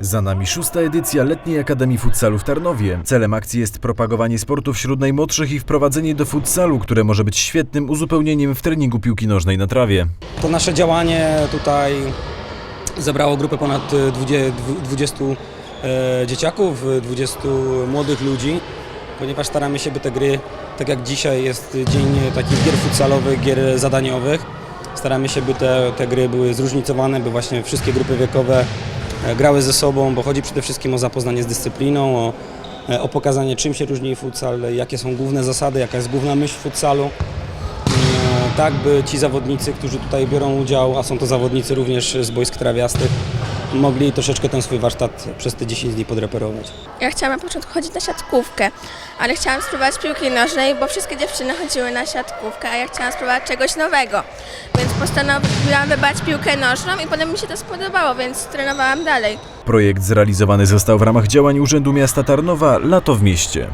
Za nami szósta edycja Letniej Akademii Futsalu w Tarnowie. Celem akcji jest propagowanie sportu wśród najmłodszych i wprowadzenie do futsalu, które może być świetnym uzupełnieniem w treningu piłki nożnej na trawie. To nasze działanie tutaj zebrało grupę ponad e, 20, 20 e, dzieciaków, e, 20 młodych ludzi, ponieważ staramy się, by te gry, tak jak dzisiaj jest dzień takich gier futsalowych, gier zadaniowych, staramy się, by te, te gry były zróżnicowane, by właśnie wszystkie grupy wiekowe grały ze sobą, bo chodzi przede wszystkim o zapoznanie z dyscypliną, o, e, o pokazanie czym się różni futsal, jakie są główne zasady, jaka jest główna myśl futsalu. E, tak by ci zawodnicy, którzy tutaj biorą udział, a są to zawodnicy również z boisk trawiastych, mogli troszeczkę ten swój warsztat przez te 10 dni podreperować. Ja chciałam na początku chodzić na siatkówkę, ale chciałam spróbować piłki nożnej, bo wszystkie dziewczyny chodziły na siatkówkę, a ja chciałam spróbować czegoś nowego. Więc postanowiłam wybrać piłkę nożną i potem mi się to spodobało, więc trenowałam dalej. Projekt zrealizowany został w ramach działań Urzędu Miasta Tarnowa Lato w mieście.